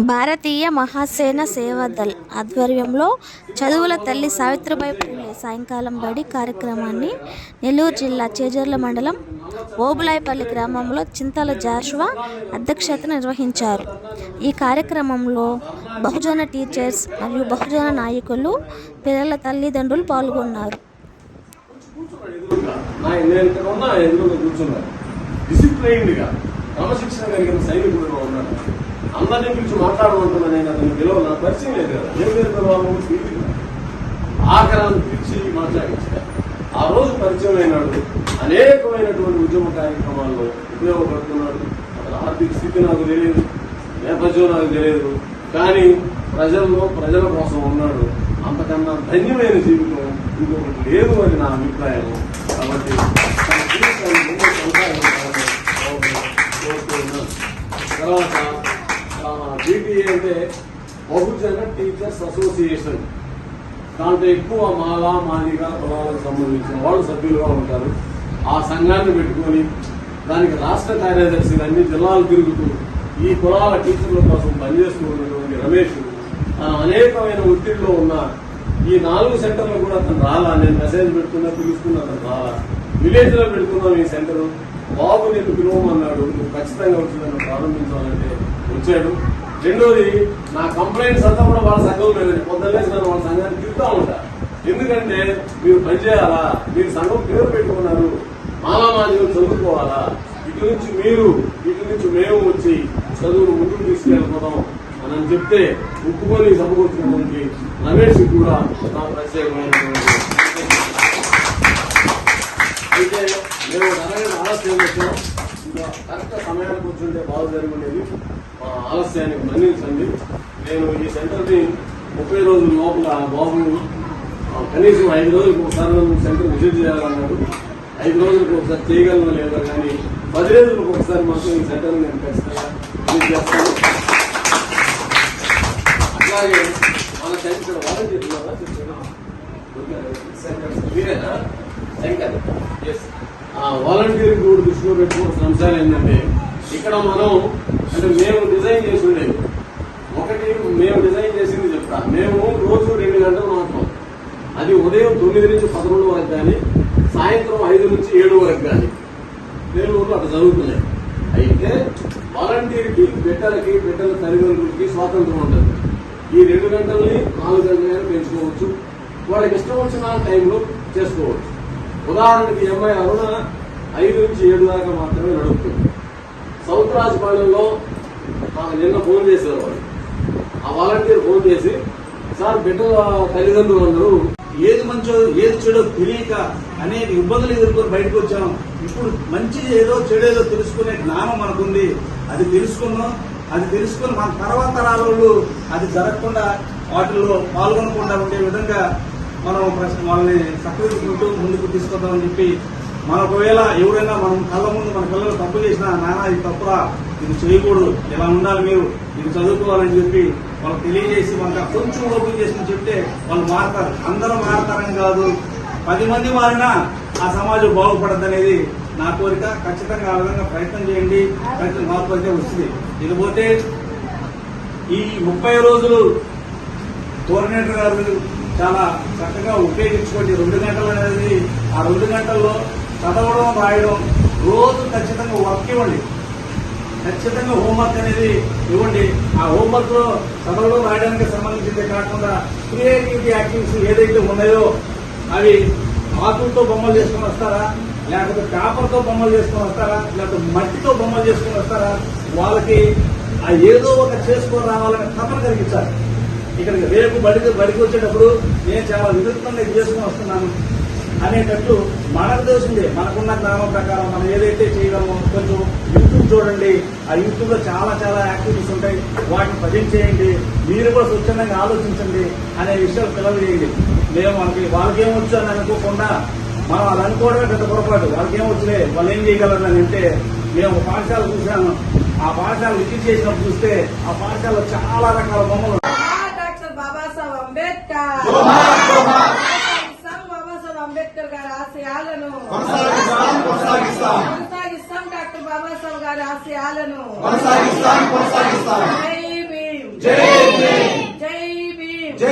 భారతీయ మహాసేన సేవాదళ్ ఆధ్వర్యంలో చదువుల తల్లి సావిత్రిబాయి పూలే సాయంకాలం బడి కార్యక్రమాన్ని నెల్లూరు జిల్లా చేజర్ల మండలం ఓబులాయిపల్లి గ్రామంలో చింతల జాషువా అధ్యక్షత నిర్వహించారు. ఈ కార్యక్రమంలో బహుజన టీచర్స్ మరియు బహుజన నాయకులు పిల్లల తల్లిదండ్రులు పాల్గొన్నారు. ఎదురుగా క్రమశిక్షణ కలిగిన సైనికుడుగా ఉన్నాడు. అందరినీ పిలిచి మాట్లాడమంటున్నా నేను అతను పిలవ నా పరిచయం లేదు కదా. ఏం లేదు ప్రభావం తెలియదు ఆఖరాన్ని పిలిచి మాట్లాడించారు ఆ రోజు పరిచయం అయినాడు. అనేకమైనటువంటి ఉద్యమ కార్యక్రమాల్లో ఉపయోగపడుతున్నాడు. అతని ఆర్థిక స్థితి నాకు తెలియదు నేపథ్యం నాకు తెలియదు. కానీ ప్రజల్లో ప్రజల కోసం ఉన్నాడు. అంతకన్నా ధన్యమైన జీవితం ఇంకొకటి లేదు అని నా అభిప్రాయం. కాబట్టి తర్వాత బీటీఏ అంటే బహుజన టీచర్స్ అసోసియేషన్. దాంట్లో ఎక్కువ మాల మాదిగ కులాలకు సంబంధించిన వాళ్ళు సభ్యులుగా ఉంటారు. ఆ సంఘాన్ని పెట్టుకొని దానికి రాష్ట్ర కార్యదర్శులు అన్ని జిల్లాలు తిరుగుతూ ఈ కులాల టీచర్ల కోసం పనిచేస్తూ ఉన్నటువంటి రమేష్ అనేకమైన ఒత్తిడిలో ఉన్న ఈ నాలుగు సెంటర్లు కూడా అతను రాలా? నేను మెసేజ్ పెడుతున్నా పిలుస్తున్నా అతను రాలా? విలేజ్లో పెడుతున్నాం ఈ సెంటర్. బాబు నేను పిలువమన్నాడు నువ్వు ఖచ్చితంగా వచ్చి నన్ను ప్రారంభించాలంటే వచ్చాడు. రెండోది నా కంప్లైంట్స్ అంతా కూడా వాళ్ళ సంఘం లేదని పొద్దున్నే నన్ను వాళ్ళ సంఘాన్ని తిరుగుతూ ఉంటా. ఎందుకంటే మీరు పనిచేయాలా మీరు సంఘం పేరు పెట్టుకున్నారు. మాలా చదువుకోవాలా? ఇటు నుంచి మీరు ఇటు నుంచి మేము వచ్చి చదువును ముందుకు తీసుకెళ్ళిపోతాం. అని చెప్తే ఒప్పుకొని సమకూర్చినటువంటి రమేష్ కూడా నా ప్రత్యేకమైనటువంటి అయితే మేము అరగంట ఆలస్యం వచ్చాం ఇంకా కరెక్ట్ సమయానికి కూర్చుంటే బాగా జరుగుండేది మా ఆలస్యానికి మన్నించండి. నేను ఈ సెంటర్ని ముప్పై రోజుల లోపల బాబు కనీసం ఐదు రోజులకు ఒకసారి సెంటర్ విజిట్ చేయాలన్నాడు. ఐదు రోజులకు ఒకసారి చేయగలను లేదా కానీ పది రోజులకు ఒకసారి మాత్రం ఈ సెంటర్ నేను ఖచ్చితంగా విజిట్ చేస్తాను. అలాగే మన సెంటర్ వాలంటీర్ ఉన్నారా మీరేనా? శంకర్. ఎస్ వాలంటీరింగ్ కూడా దృష్టిలో పెట్టుకోవాల్సిన అంశాలు ఏంటంటే ఇక్కడ మనం అంటే మేము డిజైన్ చేసి ఉండేది ఒకటి మేము డిజైన్ చేసింది చెప్తా. మేము రోజు రెండు గంటలు మాత్రం అది ఉదయం తొమ్మిది నుంచి పదకొండు వరకు కానీ సాయంత్రం ఐదు నుంచి ఏడు వరకు కానీ. నెల్లూరులో అట్లా జరుగుతున్నాయి. అయితే వాలంటీర్కి బిడ్డలకి బిడ్డల తల్లిదండ్రులకి స్వాతంత్రం ఉంటుంది. ఈ రెండు గంటల్ని నాలుగు గంటలైనా పెంచుకోవచ్చు. వాళ్ళకి ఇష్టం వచ్చిన టైంలో చేసుకోవచ్చు. ఉదాహరణకి ఎంఐ అరుణ ఐదు నుంచి ఏడు దాకా మాత్రమే నడుపుతుంది. సౌత్ రాజపాలెంలో నాకు నిన్న ఫోన్ చేశారు వాళ్ళు. ఆ వాలంటీర్ ఫోన్ చేసి సార్ బిడ్డల తల్లిదండ్రులు అందరూ ఏది మంచో ఏది చెడో తెలియక అనేక ఇబ్బందులు ఎదుర్కొని బయటకు వచ్చాం. ఇప్పుడు మంచిది ఏదో చెడేదో తెలుసుకునే జ్ఞానం మనకుంది. అది తెలుసుకున్నాం అది తెలుసుకుని మన తర్వాత తరాల వాళ్ళు అది జరగకుండా వాటిల్లో పాల్గొనకుండా ఉండే విధంగా మనం ప్రశ్న వాళ్ళని సక్రమించుకుంటూ ముందుకు తీసుకొద్దామని చెప్పి మన ఒకవేళ ఎవరైనా మనం కళ్ళ ముందు మన పిల్లలు తప్పు చేసినా నాన్న ఇది తప్పురా ఇది చేయకూడదు ఇలా ఉండాలి మీరు ఇది చదువుకోవాలని చెప్పి వాళ్ళకి తెలియజేసి వాళ్ళకి కొంచెం ఓపెన్ చేసి చెప్తే వాళ్ళు మారతారు. అందరూ మారతారని కాదు. పది మంది మారినా ఆ సమాజం బాగుపడద్దు అనేది నా కోరిక ఖచ్చితంగా ఆ విధంగా ప్రయత్నం చేయండి. ప్రయత్నం మార్పు అయితే వస్తుంది. ఇకపోతే ఈ ముప్పై రోజులు కోఆర్డినేటర్ గారు చాలా చక్కగా ఉపయోగించుకోండి. రెండు గంటలు అనేది ఆ రెండు గంటల్లో చదవడం రాయడం రోజు ఖచ్చితంగా వర్క్ ఇవ్వండి. ఖచ్చితంగా హోంవర్క్ అనేది ఇవ్వండి. ఆ హోంవర్క్లో చదవడం రాయడానికి సంబంధించిందే కాకుండా క్రియేటివిటీ యాక్టివిటీస్ ఏదైతే ఉన్నాయో అవి ఆకులతో బొమ్మలు చేసుకుని వస్తారా? లేకపోతే పేపర్తో బొమ్మలు చేసుకొని వస్తారా? లేకపోతే మట్టితో బొమ్మలు చేసుకొని వస్తారా? వాళ్ళకి ఆ ఏదో ఒక చేసుకొని రావాలని తపన కలిగించాలి. ఇక్కడికి రేపు బడికి బడికి వచ్చేటప్పుడు నేను చాలా వినూత్నంగా ఇది చేసుకుని వస్తున్నాను అనేటట్లు మనకు తెలిసిందే మనకున్న జ్ఞానం ప్రకారం మనం ఏదైతే చేయగలమో కొంచెం యూట్యూబ్ చూడండి. ఆ యూట్యూబ్లో చాలా చాలా యాక్టివిటీస్ ఉంటాయి. వాటిని ప్రజెంట్ చేయండి. మీరు కూడా స్వచ్ఛందంగా ఆలోచించండి అనే విషయాలు పిల్లలు చేయండి మేము మనకి వాళ్ళకి ఏమొచ్చు అని అనుకోకుండా మనం అది అనుకోవడమే పెద్ద పొరపాటు. వాళ్ళకి ఏమొచ్చులే వాళ్ళు ఏం చేయగలరు అని అంటే మేము ఒక పాఠశాల చూశాను. ఆ పాఠశాల విజిట్ చేసినప్పుడు చూస్తే ఆ పాఠశాలలో చాలా రకాల బొమ్మలు డాక్టర్ బాబాసాహెబ్ అంబేద్కర్. కొనసాగిస్తాం బాబాసాహెబ్ అంబేద్కర్ గారి ఆశయాలను. కొనసాగిస్తాం డాక్టర్ బాబాసాహెబ్ గారి ఆశయాలను. జై భీమ్. జై